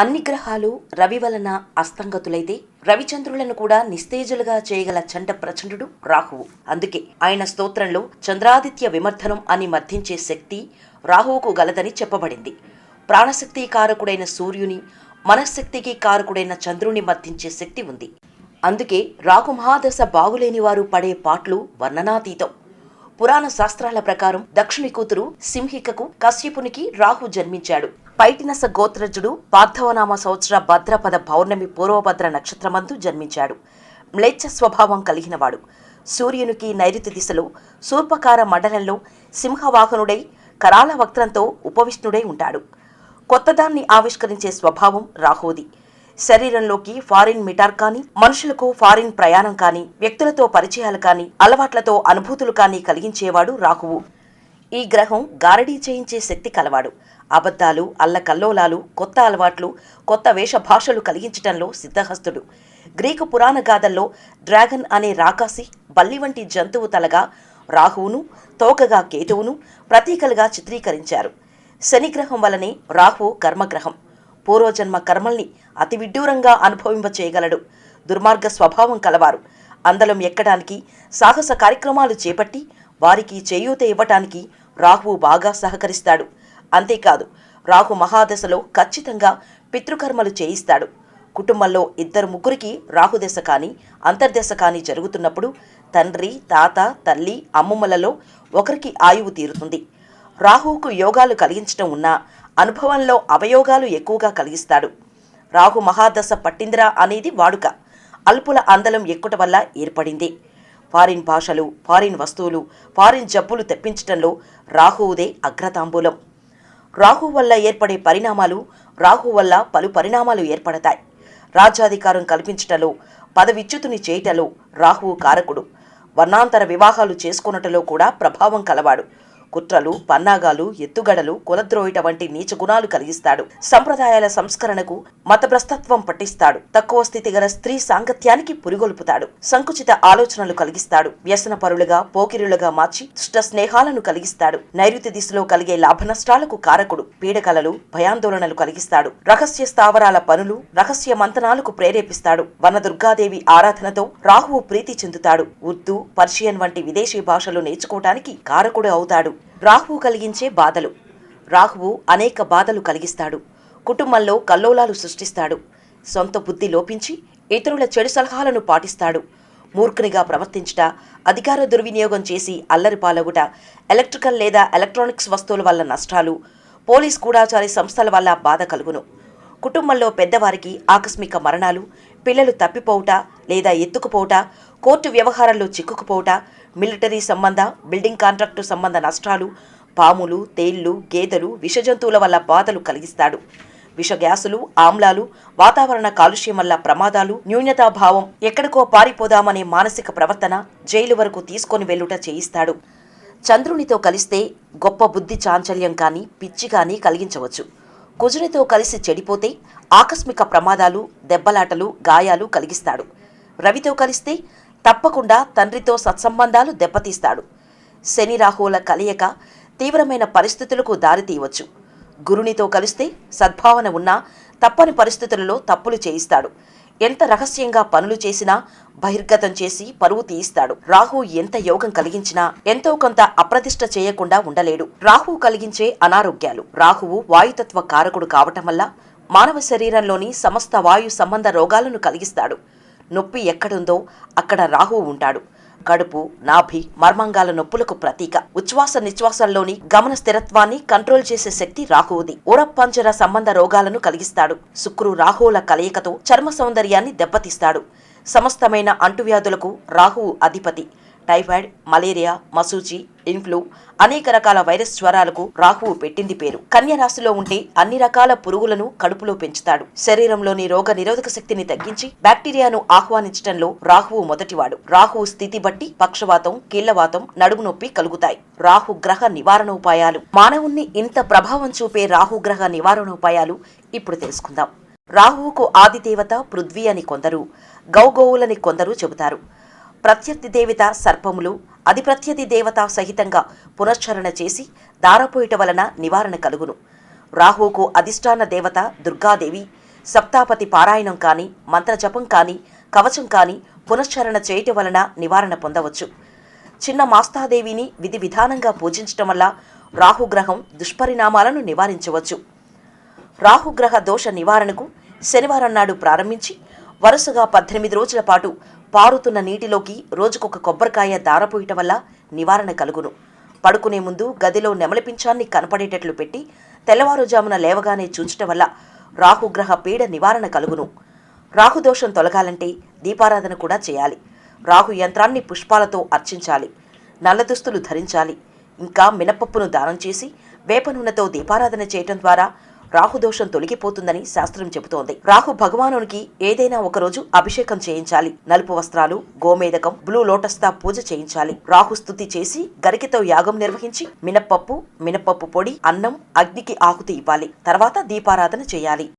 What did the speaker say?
అన్ని గ్రహాలు రవి వలన అస్తంగతులైతే రవిచంద్రులను కూడా నిస్తేజులుగా చేయగల చండ ప్రచండు రాహువు. అందుకే ఆయన స్తోత్రంలో చంద్రాదిత్య విమర్ధనం అని మర్థించే శక్తి రాహువుకు గలదని చెప్పబడింది. ప్రాణశక్తి కారకుడైన సూర్యుని మనశ్శక్తికి కారకుడైన చంద్రుని మర్థించే శక్తి ఉంది. అందుకే రాహు మహాదశ బాగులేని వారు పడే పాట్లు వర్ణనాతీతం. పురాణ శాస్త్రాల ప్రకారం దక్షిణి కూతురు సింహికకు కశ్యపునికి రాహు జన్మించాడు. పైటినస గోత్రజుడు పార్థవనామ సంవత్సర భద్రపద పౌర్ణమి పూర్వభద్ర నక్షత్రమందు జన్మించాడు. మ్లేచ్ఛ స్వభావం కలిగినవాడు. సూర్యునికి నైరుతి దిశలో శూర్పకార మండలంలో సింహవాహనుడై కరాల వక్త్రంతో ఉపవిష్ణుడై ఉంటాడు. కొత్తదాన్ని ఆవిష్కరించే స్వభావం రాహోది శరీరంలోకి ఫారిన్ మిటార్ కానీ మనుషులకు ఫారిన్ ప్రయాణం కానీ వ్యక్తులతో పరిచయాలు కానీ అలవాట్లతో అనుభూతులు కానీ కలిగించేవాడు రాహువు. ఈ గ్రహం గారడీ చేయించే శక్తి కలవాడు. అబద్ధాలు అల్లకల్లోలాలు కొత్త అలవాట్లు కొత్త వేషభాషలు కలిగించటంలో సిద్ధహస్తుడు. గ్రీకు పురాణ గాథల్లో డ్రాగన్ అనే రాకాసి బల్లి వంటి జంతువు తలగా రాహువును తోకగా కేతువును ప్రతీకలుగా చిత్రీకరించారు. శనిగ్రహం వలనే రాహువు కర్మగ్రహం. పూర్వజన్మ కర్మల్ని అతి విడ్డూరంగా అనుభవింపచేయగలడు. దుర్మార్గ స్వభావం కలవారు. అందలం ఎక్కడానికి సాహస కార్యక్రమాలు చేపట్టి వారికి చేయూత ఇవ్వటానికి రాహువు బాగా సహకరిస్తాడు. అంతేకాదు రాహు మహాదశలో ఖచ్చితంగా పితృకర్మలు చేయిస్తాడు. కుటుంబంలో ఇద్దరు ముగ్గురికి రాహుదశ కానీ అంతర్దశ కానీ జరుగుతున్నప్పుడు తండ్రి తాత తల్లి అమ్మమ్మలలో ఒకరికి ఆయువు తీరుతుంది. రాహువుకు యోగాలు కలిగించటం ఉన్నా అనుభవంలో అవయోగాలు ఎక్కువగా కలిగిస్తాడు. రాహు మహాదశ పట్టిందిరా అనేది వాడుక. అల్పుల అందలం ఎక్కుట వల్ల ఏర్పడింది. ఫారిన్ భాషలు ఫారిన్ వస్తువులు ఫారిన్ జబ్బులు తెప్పించటంలో రాహువుదే అగ్రతాంబూలం. రాహు వల్ల ఏర్పడే పరిణామాలు రాహు వల్ల పలు పరిణామాలు ఏర్పడతాయి. రాజ్యాధికారం కల్పించటలో పదవిచ్యుతుని చేయటలో రాహువు కారకుడు. వర్ణాంతర వివాహాలు చేసుకున్నటలో కూడా ప్రభావం కలవాడు. కుట్రలు పన్నాగాలు ఎత్తుగడలు కులద్రోయిట వంటి నీచ గుణాలు కలిగిస్తాడు. సంప్రదాయాల సంస్కరణకు మతభ్రస్తత్వం పట్టిస్తాడు. తక్కువ స్థితి గల స్త్రీ సాంగత్యానికి పురిగొల్పుతాడు. సంకుచిత ఆలోచనలు కలిగిస్తాడు. వ్యసన పరులుగా పోకిరులుగా మార్చి దుష్ట స్నేహాలను కలిగిస్తాడు. నైరుతి దిశలో కలిగే లాభనష్టాలకు కారకుడు. పీడకలలు భయాందోళనలు కలిగిస్తాడు. రహస్య స్థావరాల పనులు రహస్య మంతనాలకు ప్రేరేపిస్తాడు. వనదుర్గాదేవి ఆరాధనతో రాహువు ప్రీతి చెందుతాడు. ఉర్దూ పర్షియన్ వంటి విదేశీ భాషలు నేర్చుకోవటానికి కారకుడు అవుతాడు. రాహువు కలిగించే బాధలు. రాహువు అనేక బాధలు కలిగిస్తాడు. కుటుంబంలో కల్లోలాలు సృష్టిస్తాడు. సొంత బుద్ధి లోపించి ఇతరుల చెడు సలహాలను పాటిస్తాడు. మూర్ఖునిగా ప్రవర్తించుట అధికార దుర్వినియోగం చేసి అల్లరి పాలగుట ఎలక్ట్రికల్ లేదా ఎలక్ట్రానిక్స్ వస్తువుల వల్ల నష్టాలు పోలీస్ గూఢాచారి సంస్థల వల్ల బాధ కలుగును. కుటుంబంలో పెద్దవారికి ఆకస్మిక మరణాలు పిల్లలు తప్పిపోవుట లేదా ఎత్తుకుపోవుట కోర్టు వ్యవహారంలో చిక్కుకుపోవుట మిలిటరీ సంబంధ బిల్డింగ్ కాంట్రాక్టు సంబంధ నష్టాలు పాములు తేళ్ళు గేదెలు విషజంతువుల వల్ల బాధలు కలిగిస్తాడు. విష గ్యాసులు ఆమ్లాలు వాతావరణ కాలుష్యం వల్ల ప్రమాదాలు న్యూనతాభావం ఎక్కడికో పారిపోదామనే మానసిక ప్రవర్తన జైలు వరకు తీసుకొని వెళ్ళుట చేయిస్తాడు. చంద్రునితో కలిస్తే గొప్ప బుద్ధి చాంచల్యం కానీ పిచ్చి కానీ కలిగించవచ్చు. కుజునితో కలిసి చెడిపోతే ఆకస్మిక ప్రమాదాలు దెబ్బలాటలు గాయాలు కలిగిస్తాడు. రవితో కలిస్తే తప్పకుండా తండ్రితో సత్సంబంధాలు దెబ్బతీస్తాడు. శని రాహువుల కలయిక తీవ్రమైన పరిస్థితులకు దారితీయవచ్చు గురునితో కలిస్తే సద్భావన ఉన్నా తప్పని పరిస్థితులలో తప్పులు చేయిస్తాడు. ఎంత రహస్యంగా పనులు చేసినా బహిర్గతం చేసి పరువు తీయిస్తాడు. రాహు ఎంత యోగం కలిగించినా ఎంతో కొంత అప్రతిష్ట చేయకుండా ఉండలేడు. రాహు కలిగించే అనారోగ్యాలు. రాహువు వాయుతత్వ కారకుడు కావటం వల్ల మానవ శరీరంలోని సమస్త వాయు సంబంధ రోగాలను కలిగిస్తాడు. నొప్పి ఎక్కడుందో అక్కడ రాహువు ఉంటాడు. కడుపు నాభి మర్మంగాల నొప్పులకు ప్రతీక. ఉచ్ఛ్వాస నిశ్వాసంలోని గమన స్థిరత్వాన్ని కంట్రోల్ చేసే శక్తి రాహువుది. ఉరప్పంజర సంబంధ రోగాలను కలిగిస్తాడు. శుక్రు రాహువుల కలయికతో చర్మ సౌందర్యాన్ని దెబ్బతీస్తాడు. సమస్తమైన అంటువ్యాధులకు రాహువు అధిపతి. టైఫాయిడ్ మలేరియా మసూచి ఇన్ఫ్లూ అనేక రకాల వైరస్ జ్వరాలకు రాహువు పెట్టింది పేరు. కన్యరాశిలో ఉంటే అన్ని రకాల పురుగులను కడుపులో పెంచుతాడు. శరీరంలోని రోగ నిరోధక శక్తిని తగ్గించి బ్యాక్టీరియాను ఆహ్వానించడంలో రాహువు మొదటివాడు. రాహువు స్థితి బట్టి పక్షవాతం కీళ్ళవాతం నడుము నొప్పి కలుగుతాయి. రాహు గ్రహ నివారణ ఉపాయాలు మానవుణ్ణి ఇంత ప్రభావం చూపే రాహు గ్రహ నివారణ ఉపాయాలు ఇప్పుడు తెలుసుకుందాం. రాహువుకు ఆదిదేవత పృథ్వీ అని కొందరు గౌగోవులని కొందరు చెబుతారు. ప్రత్యర్థి దేవత సర్పములు అధిప్రత్యర్థి దేవత సహితంగా పునశ్చరణ చేసి దారపోయిట వలన నివారణ కలుగును. రాహువుకు అధిష్టాన దేవత దుర్గాదేవి సప్తాపతి పారాయణం కానీ మంత్రజపం కానీ కవచం కానీ పునశ్చరణ చేయటం వలన నివారణ పొందవచ్చు. చిన్న మాస్తాదేవిని విధి విధానంగా పూజించటం వల్ల రాహుగ్రహం దుష్పరిణామాలను నివారించవచ్చు. రాహుగ్రహ దోష నివారణకు శనివారం నాడు ప్రారంభించి వరుసగా పద్దెనిమిది రోజుల పాటు పారుతున్న నీటిలోకి రోజుకొక కొబ్బరికాయ దారపోయటం వల్ల నివారణ కలుగును. పడుకునే ముందు గదిలో నెమలిపించాన్ని కనపడేటట్లు పెట్టి తెల్లవారుజామున లేవగానే చూచటం వల్ల రాహుగ్రహ పీడ నివారణ కలుగును. రాహుదోషం తొలగాలంటే దీపారాధన కూడా చేయాలి. రాహు యంత్రాన్ని పుష్పాలతో అర్చించాలి. నల్ల దుస్తులు ధరించాలి. ఇంకా మినపప్పును దానం చేసి వేప నూనెతో దీపారాధన చేయటం ద్వారా రాహుదోషం తొలగిపోతుందని శాస్త్రం చెబుతోంది. రాహు భగవానునికి ఏదైనా ఒక రోజు అభిషేకం చేయించాలి. నలుపు వస్త్రాలు గోమేదకం బ్లూ లోటస్తా పూజ చేయించాలి. రాహు స్థుతి చేసి గరికతో యాగం నిర్వహించి మినప్పప్పు మినపప్పు పొడి అన్నం అగ్నికి ఆకుతి ఇవ్వాలి. తర్వాత దీపారాధన చేయాలి.